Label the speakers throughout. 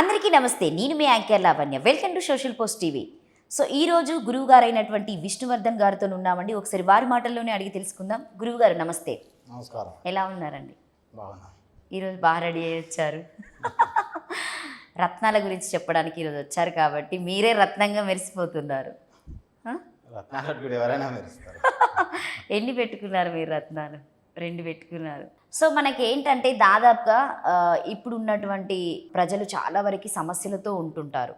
Speaker 1: అందరికీ నమస్తే. నేను మీ anchor Lavanya. Welcome to social post TV. So ఈ రోజు గురువు గారైనటువంటి విష్ణువర్ధన్ గారితో ఉన్నామండి. ఒకసారి వారి మాటల్లోనే అడిగి తెలుసుకుందాం. గురువు గారు నమస్తే.
Speaker 2: నమస్కారం.
Speaker 1: ఎలా ఉన్నారండి?
Speaker 2: బాగున్నా.
Speaker 1: ఈరోజు బాగా రెడీ అయ్యి వచ్చారు. రత్నాల గురించి చెప్పడానికి ఈరోజు వచ్చారు కాబట్టి మీరే రత్నంగా మెరిసిపోతున్నారు.
Speaker 2: ఎవరైనా
Speaker 1: ఎన్ని పెట్టుకున్నారు మీరు రత్నాలు? రెండు పెట్టుకున్నారు. సో మనకి ఏంటంటే దాదాపుగా ఇప్పుడు ఉన్నటువంటి ప్రజలు చాలా వరకు సమస్యలతో ఉంటుంటారు.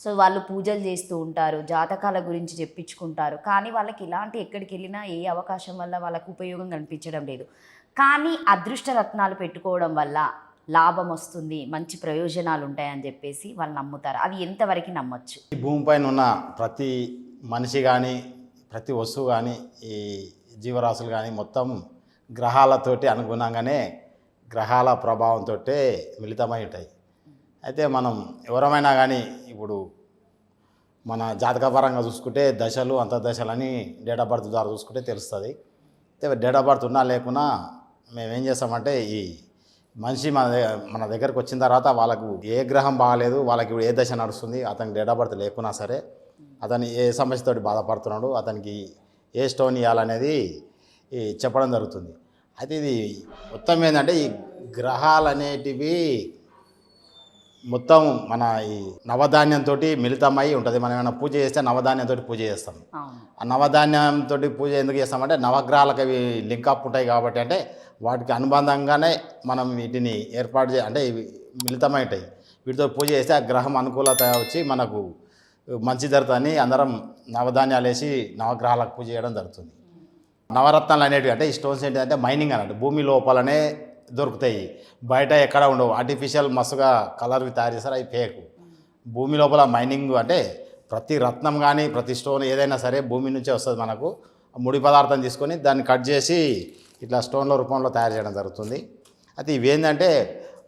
Speaker 1: సో వాళ్ళు పూజలు చేస్తూ ఉంటారు జాతకాల గురించి చెప్పించుకుంటారు. కానీ వాళ్ళకి ఇలాంటి ఎక్కడికి వెళ్ళినా ఏ అవకాశం వల్ల వాళ్ళకు ఉపయోగం కనిపించడం లేదు. కానీ అదృష్ట రత్నాలు పెట్టుకోవడం వల్ల లాభం వస్తుంది మంచి ప్రయోజనాలు ఉంటాయని చెప్పేసి వాళ్ళు నమ్ముతారు. అది ఎంతవరకు నమ్మొచ్చు?
Speaker 2: ఈ భూమిపైన ఉన్న ప్రతి మనిషి కానీ ప్రతి వస్తువు కానీ ఈ జీవరాశులు కానీ మొత్తం గ్రహాలతోటి అనుగుణంగానే గ్రహాల ప్రభావంతో మిళితమై ఉంటాయి. అయితే మనం ఎవరమైనా కానీ ఇప్పుడు మన జాతకపరంగా చూసుకుంటే దశలు అంతర్దశలని డేట్ ఆఫ్ బర్త్ ద్వారా చూసుకుంటే తెలుస్తుంది. అయితే డేట్ ఆఫ్ బర్త్ ఉన్నా లేకున్నా మేము ఏం చేస్తామంటే ఈ మనిషి మన మన దగ్గరకు వచ్చిన తర్వాత వాళ్ళకు ఏ గ్రహం బాగాలేదు వాళ్ళకి ఏ దశ నడుస్తుంది అతనికి డేట్ ఆఫ్ బర్త్ లేకున్నా సరే అతను ఏ సమస్యతోటి బాధపడుతున్నాడు అతనికి ఏ స్టోన్ ఇవ్వాలనేది ఈ చెప్పడం జరుగుతుంది. అయితే ఇది మొత్తం ఏంటంటే ఈ గ్రహాలు అనేటివి మొత్తం మన ఈ నవధాన్యంతో మిళితమై ఉంటుంది. మనం ఏమైనా పూజ చేస్తే నవధాన్యంతో పూజ చేస్తాం. ఆ నవధాన్యంతో పూజ ఎందుకు చేస్తామంటే నవగ్రహాలకు అవి లింకప్ ఉంటాయి కాబట్టి అంటే వాటికి అనుబంధంగానే మనం వీటిని ఏర్పాటు చే అంటే ఇవి మిళితమై ఉంటాయి వీటితో పూజ చేస్తే ఆ గ్రహం అనుకూలత వచ్చి మనకు మంచి జరుగుతుందని అందరం నవధాన్యాలు వేసి నవగ్రహాలకు పూజ చేయడం జరుగుతుంది. నవరత్నాలు అనేటివి అంటే ఈ స్టోన్స్ ఏంటంటే మైనింగ్ అన్నట్టు. భూమి లోపలనే దొరుకుతాయి. బయట ఎక్కడ ఉండవు. ఆర్టిఫిషియల్ మస్తుగా కలర్వి తయారు చేస్తారు. అవి ఫేక్ భూమి లోపల మైనింగ్ అంటే ప్రతి రత్నం కానీ ప్రతి స్టోన్ ఏదైనా సరే భూమి నుంచే వస్తుంది మనకు. ముడి పదార్థం తీసుకొని దాన్ని కట్ చేసి ఇట్లా స్టోన్ల రూపంలో తయారు చేయడం జరుగుతుంది. అయితే ఇవేంటంటే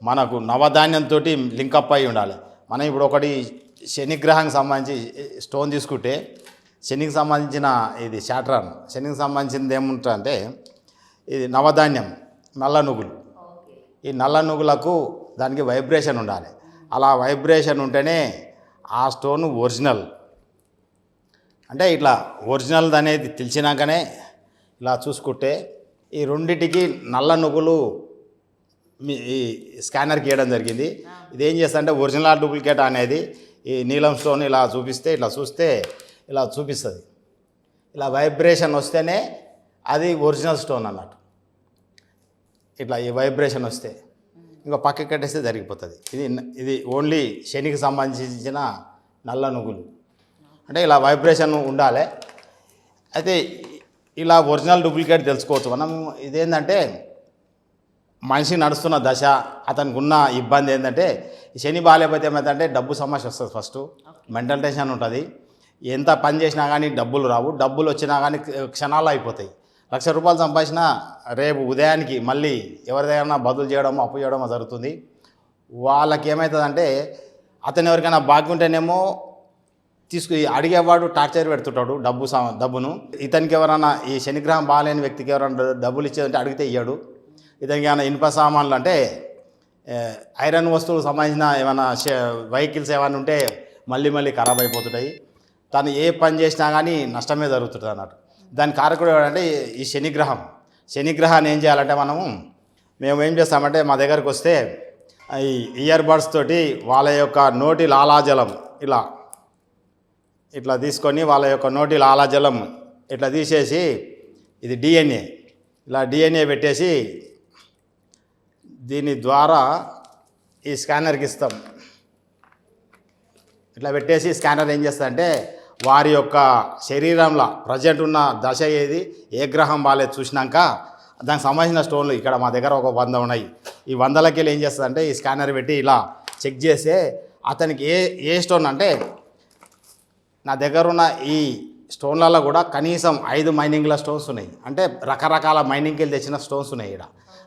Speaker 2: మనకు నవధాన్యంతో లింకప్ అయి ఉండాలి. మనం ఇప్పుడు ఒకటి శనిగ్రహానికి సంబంధించి స్టోన్ తీసుకుంటే శనికి సంబంధించిన ఇది శాట్రాన్. శనికి సంబంధించింది ఏముంటుందంటే ఇది నవధాన్యం నల్ల నువ్వులు ఈ నల్ల నువ్వులకు దానికి వైబ్రేషన్ ఉండాలి. అలా వైబ్రేషన్ ఉంటేనే ఆ స్టోన్ ఒరిజినల్. అంటే ఇట్లా ఒరిజినల్ అనేది తెలిసినాకనే ఇలా చూసుకుంటే ఈ రెండిటికి నల్ల నువ్వులు మీ ఈ స్కానర్కి ఇవ్వడం జరిగింది. ఇది ఏం చేస్తా అంటే ఒరిజినల్ డూప్లికేట్ అనేది ఈ నీలం స్టోన్ ఇలా చూపిస్తే ఇట్లా చూస్తే ఇలా చూపిస్తుంది. ఇలా వైబ్రేషన్ వస్తేనే అది ఒరిజినల్ స్టోన్ అన్నట్టు. ఇట్లా ఈ వైబ్రేషన్ వస్తే ఇంకా పక్కకి కట్టేస్తే జరిగిపోతుంది. ఇది ఇది ఓన్లీ శనికి సంబంధించిన నల్ల నువ్వులు. అంటే ఇలా వైబ్రేషన్ ఉండాలి. అయితే ఇలా ఒరిజినల్ డూప్లికేట్ తెలుసుకోవచ్చు. మనం ఇదేంటంటే మనిషి నడుస్తున్న దశ అతనికి ఉన్న ఇబ్బంది ఏంటంటే శని బాగాలేకపోతే ఏమైందంటే డబ్బు సమస్య వస్తుంది ఫస్ట్ మెంటల్ టెన్షన్ ఉంటుంది. ఎంత పని చేసినా కానీ డబ్బులు రావు. డబ్బులు వచ్చినా కానీ క్షణాల్లో అయిపోతాయి. లక్ష రూపాయలు సంపాదించినా రేపు ఉదయానికి మళ్ళీ ఎవరిదైనా బదులు చేయడమో అప్పు చేయడమో జరుగుతుంది. వాళ్ళకి ఏమవుతుందంటే అతను ఎవరికైనా బాగుంటేనేమో ఉంటేనేమో తీసుకు అడిగేవాడు టార్చర్ పెడుతుంటాడు డబ్బు డబ్బును. ఇతనికి ఎవరైనా ఈ శనిగ్రహం బాగాలేని వ్యక్తికి ఎవరైనా డబ్బులు ఇచ్చేదంటే అడిగితే ఇయ్యాడు. ఇతనికి ఏమైనా ఇనుప సామాన్లు అంటే ఐరన్ వస్తువులకు సంబంధించిన ఏమైనా వెహికల్స్ ఏమైనా ఉంటే మళ్ళీ మళ్ళీ ఖరాబ్ అయిపోతుంటాయి. తను ఏ పని చేసినా కానీ నష్టమే జరుగుతుంది అన్నట్టు. దాని కారకుడు ఏంటంటే ఈ శనిగ్రహం. శనిగ్రహాన్ని ఏం చేయాలంటే మనము మేము ఏం చేస్తామంటే మా దగ్గరకు వస్తే ఈ ఇయర్ బడ్స్ తోటి వాళ్ళ యొక్క నోటి లాలాజలం ఇలా ఇట్లా తీసుకొని వాళ్ళ యొక్క నోటి లాలాజలం ఇట్లా తీసేసి ఇది డిఎన్ఏ ఇలా డిఎన్ఏ పెట్టేసి దీని ద్వారా ఈ స్కానర్కి ఇస్తాం. ఇట్లా పెట్టేసి స్కానర్ ఏం చేస్తుందంటే వారి యొక్క శరీరంలో ప్రజెంట్ ఉన్న దశ ఏది? ఏ గ్రహం బాగాలేదు చూసినాక దానికి సంబంధించిన స్టోన్లు ఇక్కడ మా దగ్గర ఒక వంద ఉన్నాయి. ఈ వందలకి ఏం చేస్తుందంటే ఈ స్కానర్ పెట్టి ఇలా చెక్ చేస్తే అతనికి ఏ ఏ స్టోన్ అంటే నా దగ్గర ఉన్న ఈ స్టోన్లలో కూడా కనీసం ఐదు మైనింగ్ల స్టోన్స్ ఉన్నాయి. అంటే రకరకాల మైనింగ్కి తెచ్చిన స్టోన్స్ ఉన్నాయి ఇక్కడ.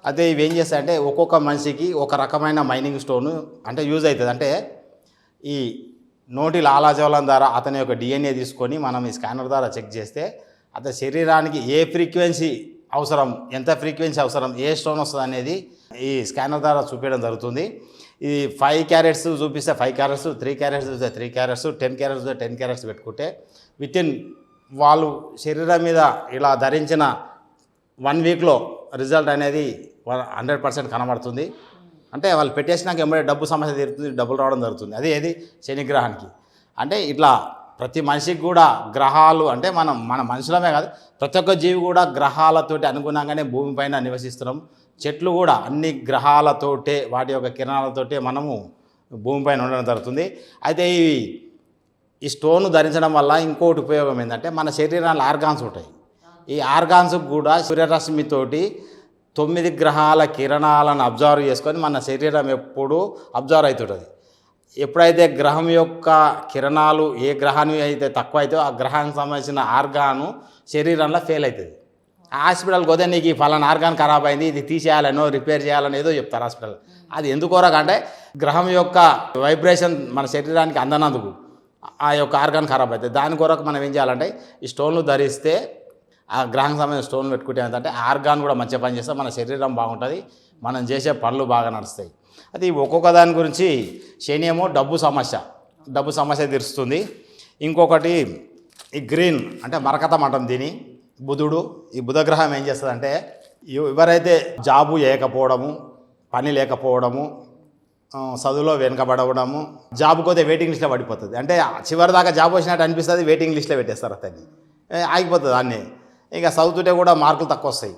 Speaker 2: అయితే ఇవి ఏం చేస్తాయంటే ఒక్కొక్క మనిషికి ఒక రకమైన మైనింగ్ స్టోన్ అంటే యూజ్ అవుతుంది. అంటే ఈ నోటి లాలాజలం ద్వారా అతని యొక్క డిఎన్ఏ తీసుకొని మనం ఈ స్కానర్ ద్వారా చెక్ చేస్తే అతని శరీరానికి ఏ ఫ్రీక్వెన్సీ అవసరం ఎంత ఫ్రీక్వెన్సీ అవసరం ఏ స్టోన్ వస్తుంది అనేది ఈ స్కానర్ ద్వారా చూపించడం జరుగుతుంది. ఈ ఫైవ్ క్యారెట్స్ చూపిస్తే ఫైవ్ క్యారెట్స్ త్రీ క్యారెట్స్ చూస్తే త్రీ క్యారెట్స్ టెన్ క్యారెట్స్ చూస్తే టెన్ క్యారెట్స్ పెట్టుకుంటే విత్ ఇన్ వాళ్ళు శరీరం మీద ఇలా ధరించిన వన్ వీక్లో రిజల్ట్ అనేది హండ్రెడ్ పర్సెంట్ కనబడుతుంది. అంటే వాళ్ళు పెట్టేసినాక ఎమ్మడే డబ్బు సమస్య తీరుతుంది డబ్బులు రావడం జరుగుతుంది. అది ఏది? శనిగ్రహానికి. అంటే ఇట్లా ప్రతి మనిషికి కూడా గ్రహాలు అంటే మనం మన మనుషులమే కాదు ప్రతి ఒక్క జీవి కూడా గ్రహాలతోటి అనుగుణంగానే భూమిపైన నివసిస్తున్నాం. చెట్లు కూడా అన్ని గ్రహాలతోటే వాటి యొక్క కిరణాలతోటే మనము భూమిపైన ఉండడం జరుగుతుంది. అయితే ఈ ఈ స్టోన్ ధరించడం వల్ల ఇంకోటి ఉపయోగం ఏంటంటే మన శరీరాల ఆర్గాన్స్ ఉంటాయి. ఈ ఆర్గాన్స్ కూడా సూర్యరశ్మితోటి తొమ్మిది గ్రహాల కిరణాలను అబ్జర్వ్ చేసుకొని మన శరీరం ఎప్పుడు అబ్జర్వ్ అవుతుంటుంది. ఎప్పుడైతే గ్రహం యొక్క కిరణాలు ఏ గ్రహాన్ని అయితే తక్కువ అయితే ఆ గ్రహానికి సంబంధించిన ఆర్గాను శరీరంలో ఫెయిల్ అవుతుంది. హాస్పిటల్కి పోతే నీకు ఈ ఫలానా ఆర్గాన్ ఖరాబ్ అయింది ఇది తీసేయాలనో రిపేర్ చేయాలని ఏదో చెప్తారు హాస్పిటల్. అది ఎందుకోరక అంటే గ్రహం యొక్క వైబ్రేషన్ మన శరీరానికి అందనందుకు. ఆ యొక్క ఆర్గాన్ ఖరాబ్ అవుతుంది. దాని కొరకు మనం ఏం చేయాలంటే ఈ స్టోన్లు ధరిస్తే ఆ గ్రహం సంబంధించిన స్టోన్ పెట్టుకుంటే ఏంటంటే ఆర్గాన్ కూడా మంచిగా పనిచేస్తే మన శరీరం బాగుంటుంది మనం చేసే పనులు బాగా నడుస్తాయి. అది ఒక్కొక్క దాని గురించి శని ఏమో డబ్బు సమస్య డబ్బు సమస్య తీరుస్తుంది. ఇంకొకటి ఈ గ్రీన్ అంటే మరకతం అంటాం దీని బుధుడు ఈ బుధగ్రహం ఏం చేస్తుందంటే ఎవరైతే జాబు చేయకపోవడము పని లేకపోవడము చదువులో వెనుకబడవడము జాబ్ పోతే వెయిటింగ్ లిస్ట్లో పడిపోతుంది. అంటే చివరి దాకా జాబ్ వచ్చినట్టు అనిపిస్తుంది వెయిటింగ్ లిస్ట్లో పెట్టేస్తారు అతన్ని. ఆగిపోతుంది అన్నీ. ఇక చదువుతుంటే కూడా మార్కులు తక్కువ వస్తాయి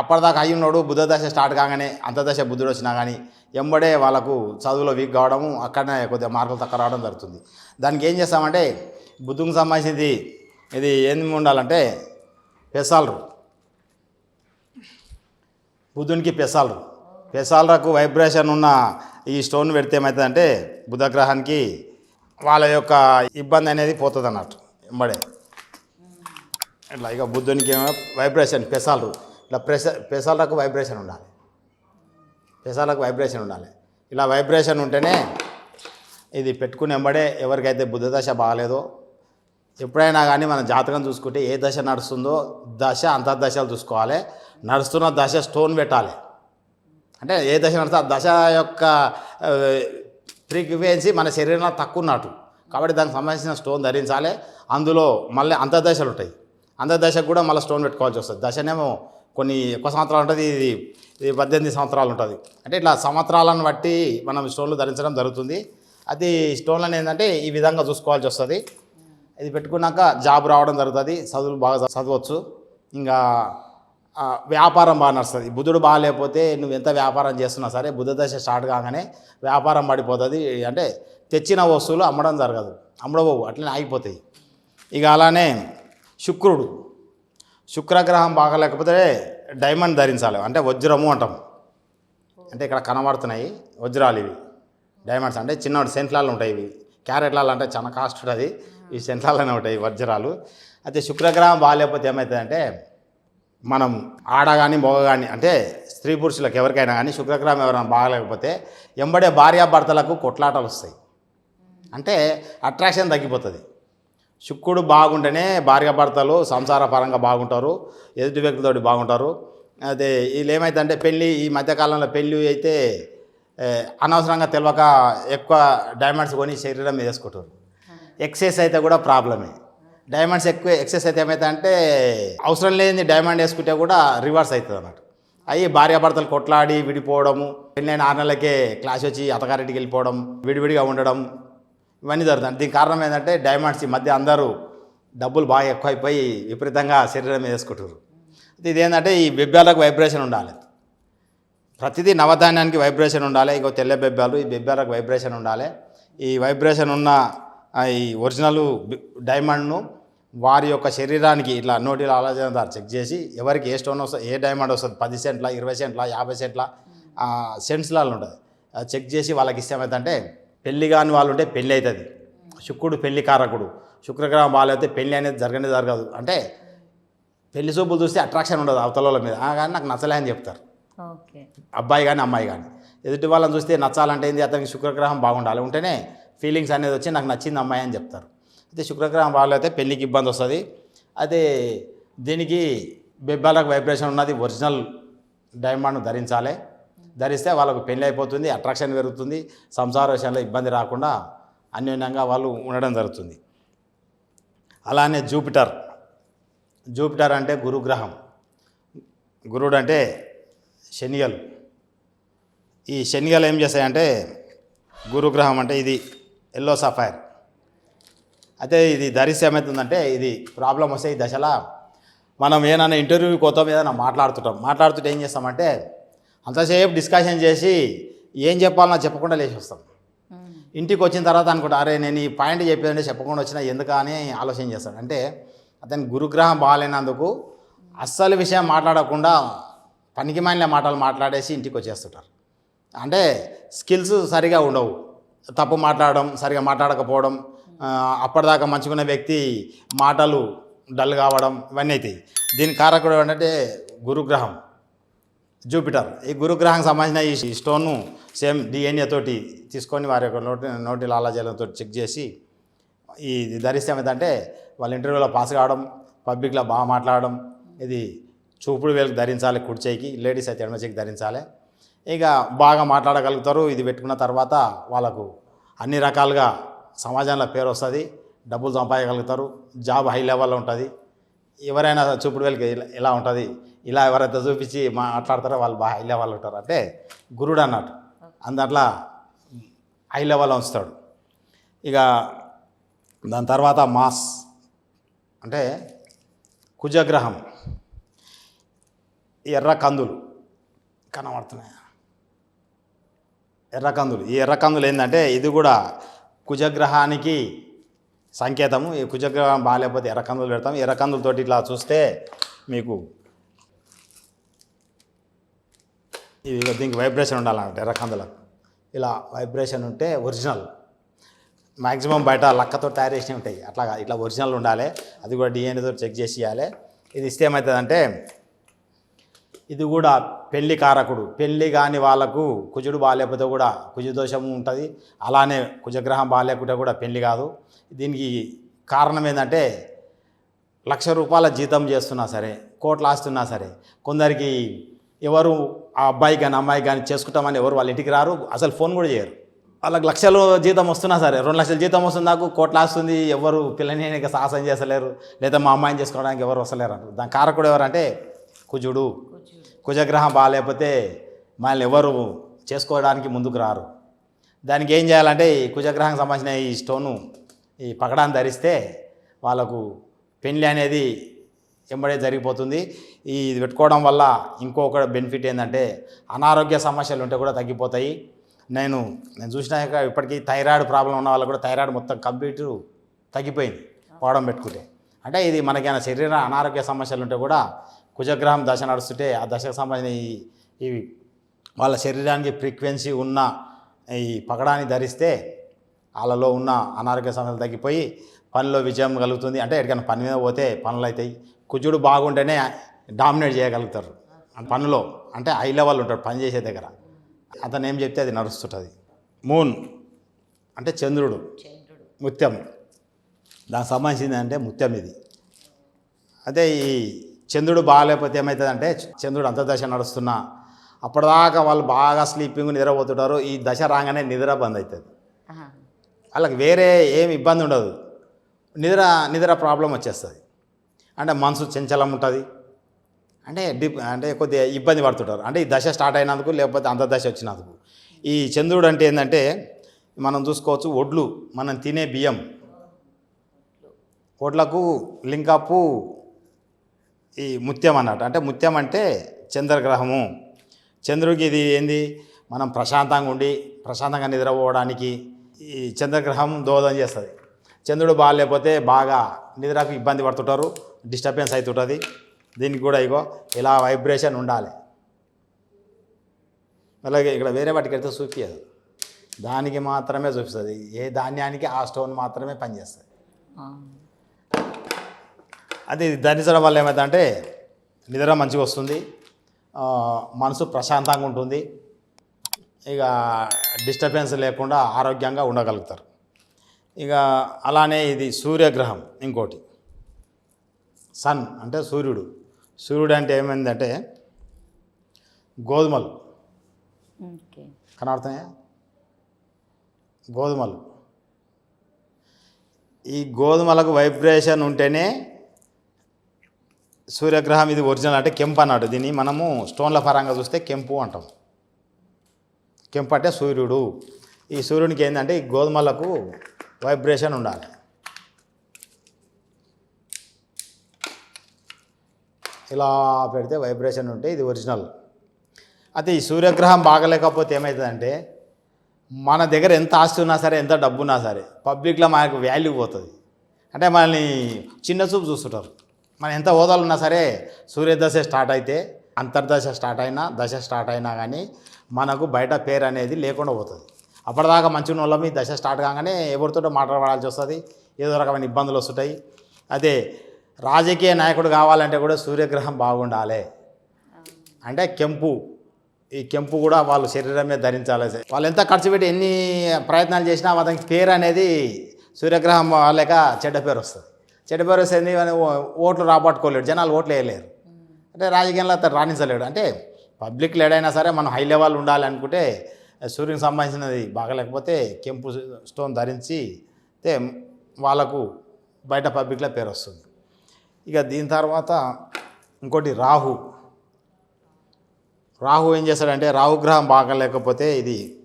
Speaker 2: అప్పటిదాకా అయి ఉన్నాడు బుద్ధ దశ స్టార్ట్ కాగానే అంతర్దశ బుద్ధుడు వచ్చినా కానీ ఎంబడే వాళ్ళకు చదువులో వీక్ కావడము అక్కడనే కొద్దిగా మార్కులు తక్కువ రావడం జరుగుతుంది. దానికి ఏం చేస్తామంటే బుద్ధుకు సంబంధించింది ఇది ఏంది ఉండాలంటే పెసాలరు. బుద్ధునికి పెసాలరు. పెసాలరకు వైబ్రేషన్ ఉన్న ఈ స్టోన్ పెడితే ఏమవుతుందంటే బుధగ్రహానికి వాళ్ళ యొక్క ఇబ్బంది అనేది పోతుంది అన్నట్టు ఎంబడే. ఇట్లా ఇక బుద్ధునికి ఏమో వైబ్రేషన్ పెసాలు. ఇట్లా ప్రెస పెసాలకు వైబ్రేషన్ ఉండాలి. పెసాలకు వైబ్రేషన్ ఉండాలి. ఇలా వైబ్రేషన్ ఉంటేనే ఇది పెట్టుకునేంబడే ఎవరికైతే బుద్ధ దశ బాగాలేదో ఎప్పుడైనా కానీ మన జాతకం చూసుకుంటే ఏ దశ నడుస్తుందో దశ అంతర్దశలు చూసుకోవాలి. నడుస్తున్న దశ స్టోన్ పెట్టాలి. అంటే ఏ దశ నడుస్తే ఆ దశ యొక్క ఫ్రీక్వెన్సీ మన శరీరంలో తక్కువ ఉన్నట్టు. కాబట్టి దానికి సంబంధించిన స్టోన్ ధరించాలి. అందులో మళ్ళీ అంతర్దశలు ఉంటాయి. అందరి దశకు కూడా మళ్ళీ స్టోన్ పెట్టుకోవాల్సి వస్తుంది. దశనేమో కొన్ని ఎక్కువ సంవత్సరాలు ఉంటుంది ఇది ఇది పద్దెనిమిది సంవత్సరాలు ఉంటుంది. అంటే ఇట్లా సంవత్సరాలను బట్టి మనం స్టోన్లు ధరించడం జరుగుతుంది. అది స్టోన్లను ఏంటంటే ఈ విధంగా చూసుకోవాల్సి వస్తుంది. ఇది పెట్టుకున్నాక జాబ్ రావడం జరుగుతుంది. చదువులు బాగా చదవచ్చు. ఇంకా వ్యాపారం బాగా నడుస్తుంది. బుధుడు బాగా లేకపోతే నువ్వు ఎంత వ్యాపారం చేస్తున్నా సరే బుధ దశ స్టార్ట్ కాగానే వ్యాపారం పడిపోతుంది. అంటే తెచ్చిన వస్తువులు అమ్మడం జరగదు. అమ్మడబోవు. అట్లనే ఆగిపోతాయి. ఇక అలానే శుక్రుడు. శుక్రగ్రహం బాగా లేకపోతే డైమండ్ ధరించాలి. అంటే వజ్రము అంటాం. అంటే ఇక్కడ కనబడుతున్నాయి వజ్రాలు ఇవి. డైమండ్స్ అంటే చిన్న సెంట్లాలు ఉంటాయి ఇవి. క్యారెట్లలో అంటే చాలా కాస్ట్ ఉంటుంది. ఈ సెంట్లాలనే ఉంటాయి వజ్రాలు. అయితే శుక్రగ్రహం బాగాలేకపోతే ఏమవుతుందంటే మనం ఆడ కానీ మగ కానీ అంటే స్త్రీ పురుషులకు ఎవరికైనా కానీ శుక్రగ్రహం ఎవరైనా బాగలేకపోతే ఎంబడే భార్యాభర్తలకు కొట్లాటలు వస్తాయి. అంటే అట్రాక్షన్ తగ్గిపోతుంది. శుక్రుడు బాగుంటేనే భార్యాభర్తలు సంసార పరంగా బాగుంటారు ఎదుటి వ్యక్తులతోటి బాగుంటారు. అదే వీళ్ళు ఏమైందంటే పెళ్ళి ఈ మధ్యకాలంలో పెళ్ళి అయితే అనవసరంగా తెలియక ఎక్కువ డైమండ్స్ కొని శరీరం మీద వేసుకుంటారు. ఎక్సెస్ అయితే కూడా ప్రాబ్లమే డైమండ్స్ ఎక్కువ ఎక్సెస్ అయితే ఏమవుతుందంటే అవసరం లేని డైమండ్ వేసుకుంటే కూడా రివర్స్ అవుతుంది అన్నట్టు అవి భార్యాభర్తలు కొట్లాడి విడిపోవడము పెళ్ళైన ఆరు నెలలకే క్లాస్ వచ్చి అతగారింటికి వెళ్ళిపోవడం విడివిడిగా ఉండడం ఇవన్నీ జరుగుతాయి. దీనికి కారణం ఏంటంటే డైమండ్స్ ఈ మధ్య అందరూ డబ్బులు బాగా ఎక్కువైపోయి విపరీతంగా శరీరం మీద వేసుకుంటారు ఇదేంటంటే ఈ బెబ్బాలకు వైబ్రేషన్ ఉండాలి. ప్రతిదీ నవధాన్యానికి వైబ్రేషన్ ఉండాలి ఇంకో తెల్ల బెబ్బాలు ఈ బెబ్బాలకు వైబ్రేషన్ ఉండాలి. ఈ వైబ్రేషన్ ఉన్న ఈ ఒరిజినల్ డైమండ్ను వారి యొక్క శరీరానికి ఇట్లా నోటిలో ఆలోచన ద్వారా చెక్ చేసి ఎవరికి ఏ స్టోన్ వస్తుంది ఏ డైమండ్ వస్తుంది పది సెంట్ల ఇరవై సెంట్ల యాభై సెంట్ల సెంట్స్లలో ఉంటుంది. చెక్ చేసి వాళ్ళకి ఇష్టం ఏంటంటే పెళ్ళి కాని వాళ్ళు ఉంటే పెళ్ళి అవుతుంది. శుక్రుడు పెళ్ళి కారకుడు. శుక్రగ్రహం బాగాలైతే పెళ్ళి అనేది జరగనే జరగదు. అంటే పెళ్ళి చూపులు చూస్తే అట్రాక్షన్ ఉండదు అవతల మీద. ఆ, కానీ నాకు నచ్చలే అని చెప్తారు. అబ్బాయి కానీ అమ్మాయి కానీ. ఎదుటి వాళ్ళని చూస్తే నచ్చాలంటే ఏంది? అతనికి శుక్రగ్రహం బాగుండాలి. ఉంటేనే ఫీలింగ్స్ అనేది వచ్చి నాకు నచ్చింది అమ్మాయి అని చెప్తారు. అయితే శుక్రగ్రహం బాగాలైతే పెళ్ళికి ఇబ్బంది వస్తుంది. అదే దీనికి బెబ్బాలకు వైబ్రేషన్ ఉన్నది. ఒరిజినల్ డైమండ్ ధరించాలి. ధరిస్తే వాళ్ళకు పెళ్ళి అయిపోతుంది అట్రాక్షన్ పెరుగుతుంది సంసార విషయంలో ఇబ్బంది రాకుండా అన్యోన్యంగా వాళ్ళు ఉండడం జరుగుతుంది. అలానే జూపిటర్. జూపిటర్ అంటే గురుగ్రహం. గురుడు అంటే శనిగలు. ఈ శనిగలు ఏం చేస్తాయంటే గురుగ్రహం అంటే ఇది ఎల్లో సఫైర్ అయితే ఇది ధరిస్తే ఏమవుతుందంటే ఇది ప్రాబ్లం వస్తే ఈ దశలో మనం ఏదైనా ఇంటర్వ్యూకి పోతాం ఏదైనా మాట్లాడుతుంటాం. మాట్లాడుతుంటే ఏం చేస్తామంటే అంతసేపు డిస్కషన్ చేసి ఏం చెప్పాలన్నా చెప్పకుండా లేచి వస్తాం. ఇంటికి వచ్చిన తర్వాత అనుకుంటా అరే నేను ఈ పాయింట్ చెప్పేదంటే చెప్పకుండా వచ్చినా ఎందుకా అని ఆలోచన చేస్తాడు. అంటే అతని గురుగ్రహం బాగాలేనందుకు అస్సలు విషయం మాట్లాడకుండా పనికి మాలిన మాటలు మాట్లాడేసి ఇంటికి వచ్చేస్తుంటారు. అంటే స్కిల్స్ సరిగా ఉండవు. తప్పు మాట్లాడడం సరిగా మాట్లాడకపోవడం అప్పటిదాకా మంచుకున్న వ్యక్తి మాటలు డల్ కావడం ఇవన్నీ అవుతాయి. దీని కారకుడు ఏంటంటే గురుగ్రహం. జూపిటర్ ఈ గురుగ్రహానికి సంబంధించిన ఈ స్టోన్ను సేమ్ డిఎన్ఏ తోటి తీసుకొని వారి యొక్క నోటి నోటి లాలాజలంతో చెక్ చేసి ఈ ఇది ధరిస్తే ఏంటంటే వాళ్ళ ఇంటర్వ్యూలో పాస్ కావడం పబ్లిక్లో బాగా మాట్లాడడం ఇది చూపుడు వేలకు ధరించాలి కుడిచేయికి లేడీస్ అయితే ఎడమ చేయికి ధరించాలి. ఇక బాగా మాట్లాడగలుగుతారు ఇది పెట్టుకున్న తర్వాత వాళ్ళకు అన్ని రకాలుగా సమాజంలో పేరు వస్తుంది డబ్బులు సంపాదగలుగుతారు జాబ్ హై లెవెల్లో ఉంటుంది. ఎవరైనా చూపుడు వేలకి ఇలా- ఉంటుంది. ఇలా ఎవరైతే చూపించి మాట్లాడతారో వాళ్ళు బాగా హై లెవెల్లో ఉంటారు. అంటే గురుడు అన్నట్టు. అందట్లా హై లెవెల్లో ఉంచుతాడు. ఇక దాని తర్వాత మాస్. అంటే కుజగ్రహం. ఎర్ర కందులు. కనబడుతున్నాయి? ఎర్ర కందులు. ఈ ఎర్ర కందులు ఏంటంటే ఇది కూడా కుజగ్రహానికి సంకేతము ఈ కుజగ్రహం బాగాలేకపోతే ఎర్రకందులు పెడతాం. ఎర్రకందులతోటి ఇట్లా చూస్తే మీకు ఇది దీనికి వైబ్రేషన్ ఉండాలన్నమాట ఎర్రకందులకు ఇలా వైబ్రేషన్ ఉంటే ఒరిజినల్ మ్యాక్సిమం బయట లక్కతో తయారు చేసినవి ఉంటాయి. అట్లా ఇట్లా ఒరిజినల్ ఉండాలి. అది కూడా డిఎన్ఏతో చెక్ చేసి ఇవ్వాలి ఇది ఇస్తే ఏమవుతుందంటే ఇది కూడా పెళ్ళి కారకుడు పెళ్ళి కాని వాళ్ళకు కుజుడు బాగాలేకపోతే కూడా కుజు దోషం ఉంటుంది. అలానే కుజగ్రహం బాగాలేకుంటే కూడా పెళ్ళి కాదు. దీనికి కారణం ఏంటంటే లక్ష రూపాయల జీతం చేస్తున్నా సరే కోట్లు ఆస్తున్నా సరే కొందరికి ఎవరు ఆ అబ్బాయి కానీ అమ్మాయి కానీ చేసుకుంటామని ఎవరు వాళ్ళ ఇంటికి రారు అసలు ఫోన్ కూడా చేయరు. వాళ్ళకి లక్షలు జీతం వస్తున్నా సరే రెండు లక్షల జీతం వస్తుంది నాకు కోట్లు ఆస్తుంది ఎవరు పిల్లని ఇక సాహసం చేస్తలేరు లేదా మా అమ్మాయిని చేసుకోవడానికి ఎవరు వస్తలేరు అంటారు. దాని కారకుడు ఎవరంటే కుజుడు. కుజగ్రహం బాగాలేకపోతే మనల్ని ఎవరు చేసుకోవడానికి ముందుకు రారు. దానికి ఏం చేయాలంటే ఈ కుజగ్రహం సంబంధించిన ఈ స్టోను ఈ పకడాన్ని ధరిస్తే వాళ్ళకు పెళ్ళి అనేది ఎంబడే జరిగిపోతుంది. ఈ ఇది పెట్టుకోవడం వల్ల ఇంకొక బెనిఫిట్ ఏంటంటే అనారోగ్య సమస్యలు ఉంటే కూడా తగ్గిపోతాయి. నేను నేను చూసినాక ఇప్పటికీ థైరాయిడ్ ప్రాబ్లం ఉన్న వాళ్ళకు కూడా థైరాయిడ్ మొత్తం కంప్లీట్ తగ్గిపోయింది. పోవడం పెట్టుకుంటే. అంటే ఇది మనకైనా శరీర అనారోగ్య సమస్యలు ఉంటే కూడా కుజగ్రహం దశ నడుస్తుంటే ఆ దశకు సంబంధించిన ఈ ఇవి వాళ్ళ శరీరానికి ఫ్రీక్వెన్సీ ఉన్న ఈ పకడాన్ని ధరిస్తే వాళ్ళలో ఉన్న అనారోగ్య సమస్యలు తగ్గిపోయి పనిలో విజయం కలుగుతుంది. అంటే ఎక్కడికైనా పని మీద పోతే పనులు అవుతాయి. కుజుడు బాగుంటేనే డామినేట్ చేయగలుగుతారు. పనులో పనిలో అంటే హై లెవెల్ ఉంటాడు పని చేసే దగ్గర. అతను ఏం చెప్తే అది నడుస్తుంటుంది. మూన్ అంటే చంద్రుడు. ముత్యం. దానికి సంబంధించింది అంటే ముత్యం ఇది. అదే ఈ చంద్రుడు బాగాలేకపోతే ఏమవుతుందంటే చంద్రుడు అంతర్దశ నడుస్తున్నా అప్పటిదాకా వాళ్ళు బాగా స్లీపింగ్ నిద్రపోతుంటారు ఈ దశ రాగానే నిద్ర బంద్ అవుతుంది. వాళ్ళకి వేరే ఏం ఇబ్బంది ఉండదు. నిద్ర నిద్ర ప్రాబ్లం వచ్చేస్తుంది. అంటే మనసు చంచలం ఉంటుంది. అంటే డిప్ అంటే కొద్దిగా ఇబ్బంది పడుతుంటారు. అంటే ఈ దశ స్టార్ట్ అయినందుకు లేకపోతే అంతర్దశ వచ్చినందుకు. ఈ చంద్రుడు అంటే ఏంటంటే మనం చూసుకోవచ్చు ఒడ్లు మనం తినే బియ్యం. ఒడ్లకు లింకప్పు ఈ ముత్యం అన్నట్టు అంటే ముత్యం అంటే చంద్రగ్రహము. చంద్రుడికి ఇది ఏంది? మనం ప్రశాంతంగా ఉండి ప్రశాంతంగా నిద్రపోవడానికి ఈ చంద్రగ్రహం దోహదం చేస్తుంది. చంద్రుడు బాగాలేకపోతే బాగా నిద్రకు ఇబ్బంది పడుతుంటారు డిస్టర్బెన్స్ అవుతుంటుంది. దీనికి కూడా ఇగో ఇలా వైబ్రేషన్ ఉండాలి. అలాగే ఇక్కడ వేరే వాటికి వెళ్తే చూపించదు దానికి మాత్రమే చూపిస్తుంది. ఏ ధాన్యానికి ఆ స్టోన్ మాత్రమే పనిచేస్తుంది. అది ధరించడం వల్ల ఏమవుతుందంటే నిద్ర మంచిగా వస్తుంది. మనసు ప్రశాంతంగా ఉంటుంది. ఇక డిస్టర్బెన్స్ లేకుండా ఆరోగ్యంగా ఉండగలుగుతారు. ఇక అలానే ఇది సూర్యగ్రహం ఇంకోటి. సన్ అంటే సూర్యుడు. సూర్యుడు అంటే ఏమైందంటే గోధుమలు.
Speaker 1: ఓకే.
Speaker 2: కనబడుతున్నాయా? గోధుమలు. ఈ గోధుమలకు వైబ్రేషన్ ఉంటేనే సూర్యగ్రహం ఇది ఒరిజినల్ అంటే కెంపు అన్నాడు. దీన్ని మనము స్టోన్ల పరంగా చూస్తే కెంపు అంటాం. కెంపు అంటే సూర్యుడు. ఈ సూర్యునికి ఏంటంటే ఈ గోధుమలకు వైబ్రేషన్ ఉండాలి. ఇలా పెడితే వైబ్రేషన్ ఉంటే ఇది ఒరిజినల్. అయితే ఈ సూర్యగ్రహం బాగలేకపోతే ఏమవుతుందంటే మన దగ్గర ఎంత ఆస్తి ఉన్నా సరే ఎంత డబ్బు ఉన్నా సరే పబ్లిక్లో మనకు వాల్యూ పోతుంది. అంటే మనల్ని చిన్న చూపు చూస్తుంటారు. మనం ఎంత హోదాలు ఉన్నా సరే సూర్యదశ స్టార్ట్ అయితే అంతర్దశ స్టార్ట్ అయినా దశ స్టార్ట్ అయినా కానీ మనకు బయట పేరు అనేది లేకుండా పోతుంది. అప్పటిదాకా మంచిగా ఉన్న వాళ్ళమి దశ స్టార్ట్ కాగానే ఎవరితోటో మాట్లాడాల్సి వస్తుంది ఏదో రకమైన ఇబ్బందులు వస్తుంటాయి. అదే రాజకీయ నాయకుడు కావాలంటే కూడా సూర్యగ్రహం బాగుండాలి. అంటే కెంపు ఈ కెంపు కూడా వాళ్ళు శరీరమే ధరించాలి. వాళ్ళు ఎంత ఖర్చు పెట్టి ఎన్ని ప్రయత్నాలు చేసినా అతనికి పేరు అనేది సూర్యగ్రహం లేక చెడ్డ పేరు వస్తుంది. చెడ్డ భరోసా అని ఓ- ఓట్లు రాబట్టుకోలేడు. జనాలు ఓట్లు వేయలేరు. అంటే రాజకీయంలో అతను రాణించలేడు. అంటే పబ్లిక్ లేడైనా సరే మనం హై లెవెల్ ఉండాలి అనుకుంటే సూర్యునికి సంబంధించినది బాగలేకపోతే కెంపు స్టోన్ ధరించి వాళ్ళకు బయట పబ్లిక్లో పేరు వస్తుంది. ఇక దీని తర్వాత ఇంకోటి రాహు. రాహు ఏం చేస్తాడంటే రాహుగ్రహం బాగలేకపోతే ఇది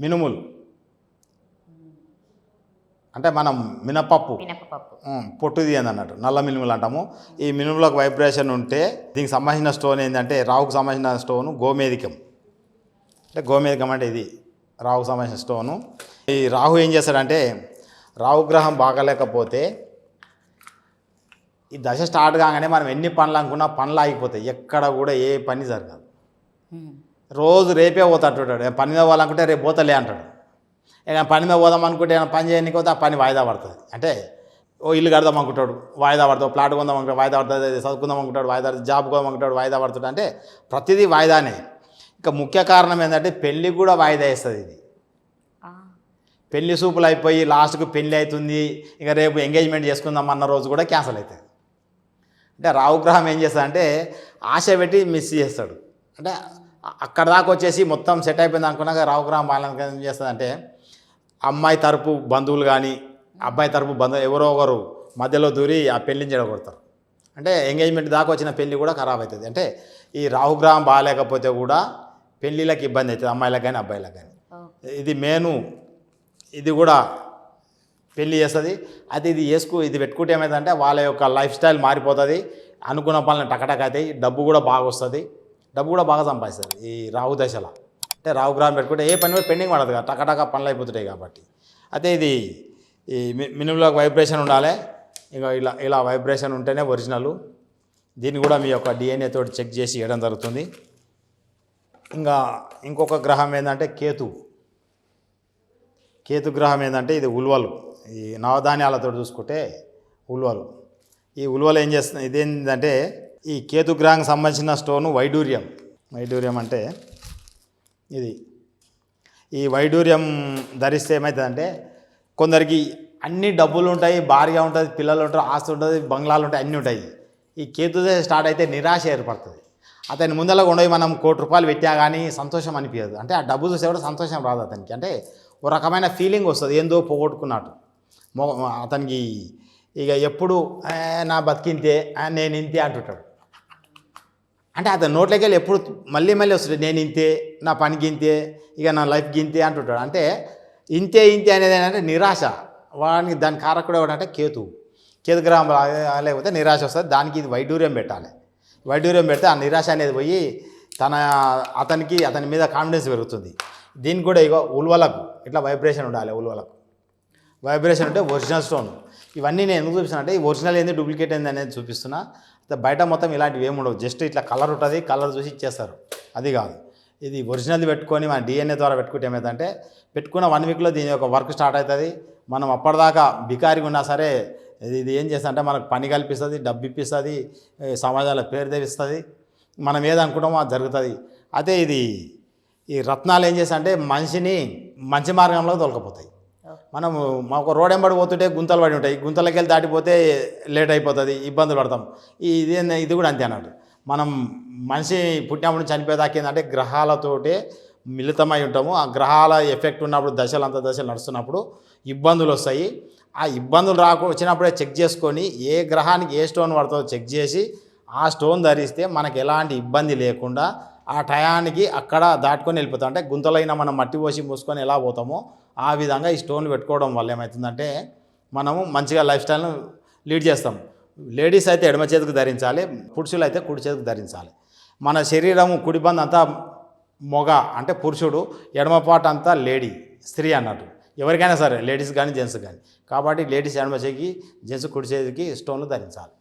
Speaker 2: మినుములు. అంటే మనం మినపప్పు. పొట్టుది అని అన్నట్టు నల్ల మినుములు అంటాము. ఈ మినుములకు వైబ్రేషన్ ఉంటే దీనికి సంబంధించిన స్టోన్ ఏంటంటే రావుకు సంబంధించిన స్టోను గోమేధికం. అంటే గోమేధికం అంటే ఇది రావుకు సంబంధించిన స్టోను ఈ రాహు ఏం చేస్తాడంటే రాహు గ్రహం బాగలేకపోతే ఈ దశ స్టార్ట్ కాగానే మనం ఎన్ని పనులు అనుకున్నా పనులు ఆగిపోతాయి. ఎక్కడ కూడా ఏ పని జరగదు. రోజు రేపే పోతాడు పని మీద పోవాలనుకుంటే రేపు పోతలే అంటాడు. ఇక పని మీద పోదాం అనుకుంటే ఏమైనా పని చేయడానికి పోతే ఆ పని వాయిదా పడుతుంది. అంటే ఓ ఇల్లు కడదాం అనుకుంటాడు వాయిదా పడతాడు ప్లాట్ కొందాం అనుకుంటాడు వాయిదా పడుతుంది. చదువుకుందాం అనుకుంటాడు వాయిదా పడుతుంది. జాబ్ కొందాం అనుకుంటాడు వాయిదా పడుతుంది అంటే ప్రతిదీ వాయిదానే. ఇంకా ముఖ్య కారణం ఏంటంటే పెళ్ళికి కూడా వాయిదా వేస్తుంది ఇది. పెళ్ళి సూపులు అయిపోయి లాస్ట్కు పెళ్ళి అవుతుంది. ఇక రేపు ఎంగేజ్మెంట్ చేసుకుందాం అన్న రోజు కూడా క్యాన్సిల్ అవుతుంది. అంటే రావుగ్రహం ఏం చేస్తాడంటే ఆశ పెట్టి మిస్ చేస్తాడు. అంటే అక్కడ దాకా వచ్చేసి మొత్తం సెట్ అయిపోయింది అనుకున్నాక రావుగ్రహం బాలనక ఏం చేస్తుందంటే అమ్మాయి తరపు బంధువులు కానీ అబ్బాయి తరపు బంధువు ఎవరో ఒకరు మధ్యలో దూరి ఆ పెళ్ళిని చెడగొడతారు. అంటే ఎంగేజ్మెంట్ దాకా వచ్చిన పెళ్ళి కూడా ఖరాబ్ అవుతుంది. అంటే ఈ రాహుగ్రహం బాగాలేకపోతే కూడా పెళ్ళిళ్ళకి ఇబ్బంది అవుతుంది అమ్మాయిలకు కానీ అబ్బాయిలకు కానీ. ఇది మేను ఇది కూడా పెళ్ళి చేస్తుంది. అది ఇది వేసుకు ఇది పెట్టుకుంటే ఏమైందంటే వాళ్ళ యొక్క లైఫ్ స్టైల్ మారిపోతుంది. అనుకున్న పనులు టకటక అవుతాయి. డబ్బు కూడా బాగా వస్తుంది. డబ్బు కూడా బాగా సంపాదిస్తుంది ఈ రాహు దశలో. అంటే రావు గ్రహం పెట్టుకుంటే ఏ పని పెండింగ్ పడదు కదా టకటక పనులు అయిపోతుంటాయి కాబట్టి. అయితే ఇది ఈ మి- మినిమంలో వైబ్రేషన్ ఉండాలి ఇంకా ఇలా ఇలా వైబ్రేషన్ ఉంటేనే ఒరిజినల్ దీన్ని కూడా మీ యొక్క డిఎన్ఏ తోటి చెక్ చేసి ఇవ్వడం జరుగుతుంది. ఇంకా ఇంకొక గ్రహం ఏంటంటే కేతు. కేతు గ్రహం ఏంటంటే ఇది ఉల్వలు. ఈ నవధాన్యాలతో చూసుకుంటే ఉల్వలు. ఈ ఉల్వలు ఏం చేస్తుంది ఇదేంటంటే ఈ కేతు గ్రహానికి సంబంధించిన స్టోను వైడూర్యం. వైడూర్యం అంటే ఇది. ఈ వైడూర్యం ధరిస్తే ఏమవుతుందంటే కొందరికి అన్ని డబ్బులు ఉంటాయి భార్య ఉంటుంది పిల్లలు ఉంటారు ఆస్తి ఉంటుంది బంగ్లాలు ఉంటాయి అన్నీ ఉంటాయి. ఈ కేతు దశ స్టార్ట్ అయితే నిరాశ ఏర్పడుతుంది. అతని ముందర ఉండవి మనం కోటి రూపాయలు పెట్టా కానీ సంతోషం అనిపించదు అంటే ఆ డబ్బు చూసే కూడా సంతోషం రాదు అతనికి. అంటే ఓ రకమైన ఫీలింగ్ వస్తుంది. ఏందో పోగొట్టుకున్నట్టు. మొ అతనికి ఇక ఎప్పుడు నా బతికింతే నేను ఇంతే అంటుంటాడు. అంటే అతని నోట్లోకి వెళ్ళి ఎప్పుడు మళ్ళీ మళ్ళీ వస్తుంది నేను ఇంతే నా పనికి ఇంతే ఇక నా లైఫ్కి ఇంతే అంటుంటాడు. అంటే ఇంతే ఇంతే అనేది ఏంటంటే నిరాశ. వానికి దాని కారకుడు ఎవడంటే కేతు. కేతు గ్రహం లేకపోతే నిరాశ వస్తుంది. దానికి ఇది వైడూర్యం పెట్టాలి. వైడూర్యం పెడితే ఆ నిరాశ అనేది పోయి తన అతనికి అతని మీద కాన్ఫిడెన్స్ పెరుగుతుంది. దీనికి కూడా ఇగో ఉల్వలకు ఇట్లా వైబ్రేషన్ ఉండాలి ఉల్వలకు. వైబ్రేషన్ అంటే ఒరిజినల్ స్టోన్ ఇవన్నీ నేను ఎందుకు చూపిస్తున్నా అంటే ఈ ఒరిజినల్ ఏంది డూప్లికేట్ ఏంది అనేది చూపిస్తున్నా. బయట మొత్తం ఇలాంటివి ఏమి ఉండవు. జస్ట్ ఇట్లా కలర్ ఉంటుంది కలర్ చూసి ఇచ్చేస్తారు. అది కాదు. ఇది ఒరిజినల్ పెట్టుకొని మన డిఎన్ఏ ద్వారా పెట్టుకుంటే ఏమైందంటే పెట్టుకున్న వన్ వీక్లో దీని యొక్క వర్క్ స్టార్ట్ అవుతుంది. మనం అప్పటిదాకా బికారిగా ఉన్నా సరే ఇది ఇది ఏం చేస్తా అంటే మనకు పని కల్పిస్తుంది డబ్బు ఇప్పిస్తుంది సమాజాల సమాజంలో పేరు తెస్తుంది మనం ఏదనుకుంటామో అది జరుగుతుంది. అదే ఇది ఈ రత్నాలు ఏం చేస్తా అంటే మనిషిని మంచి మార్గంలో తొలకపోతాయి. మనము మాకు రోడ్ ఎంబడి పోతుంటే గుంతలు పడి ఉంటాయి. గుంతలకి వెళ్ళి దాటిపోతే లేట్ అయిపోతుంది ఇబ్బందులు పడతాం. ఇది ఇది కూడా అంతే అన్నట్టు. మనం మనిషి పుట్టినప్పుడు నుంచి చనిపోయేదాకా ఏంటంటే గ్రహాలతోటే మిళితమై ఉంటాము. ఆ గ్రహాల ఎఫెక్ట్ ఉన్నప్పుడు దశలు అంత దశలు నడుస్తున్నప్పుడు ఇబ్బందులు వస్తాయి. ఆ ఇబ్బందులు రాకు వచ్చినప్పుడే చెక్ చేసుకొని ఏ గ్రహానికి ఏ స్టోన్ పడుతుందో చెక్ చేసి ఆ స్టోన్ ధరిస్తే మనకు ఎలాంటి ఇబ్బంది లేకుండా ఆ టయానికి అక్కడ దాటుకొని వెళ్ళిపోతాం. అంటే గుంతలైన మనం మట్టి పోసి మూసుకొని ఎలా పోతామో ఆ విధంగా ఈ స్టోన్లు పెట్టుకోవడం వల్ల ఏమవుతుందంటే మనము మంచిగా లైఫ్ స్టైల్ను లీడ్ చేస్తాం. లేడీస్ అయితే ఎడమ చేతికి ధరించాలి పురుషులు అయితే కుడి చేతికి ధరించాలి. మన శరీరం కుడి బంధు అంతా మొగ అంటే పురుషుడు ఎడమ పాట అంతా లేడీ స్త్రీ అన్నట్టు. ఎవరికైనా సరే లేడీస్ కానీ జెంట్స్ కానీ. కాబట్టి లేడీస్ ఎడమ చేతికి జెంట్స్ కుడి చేతికి స్టోన్లు ధరించాలి.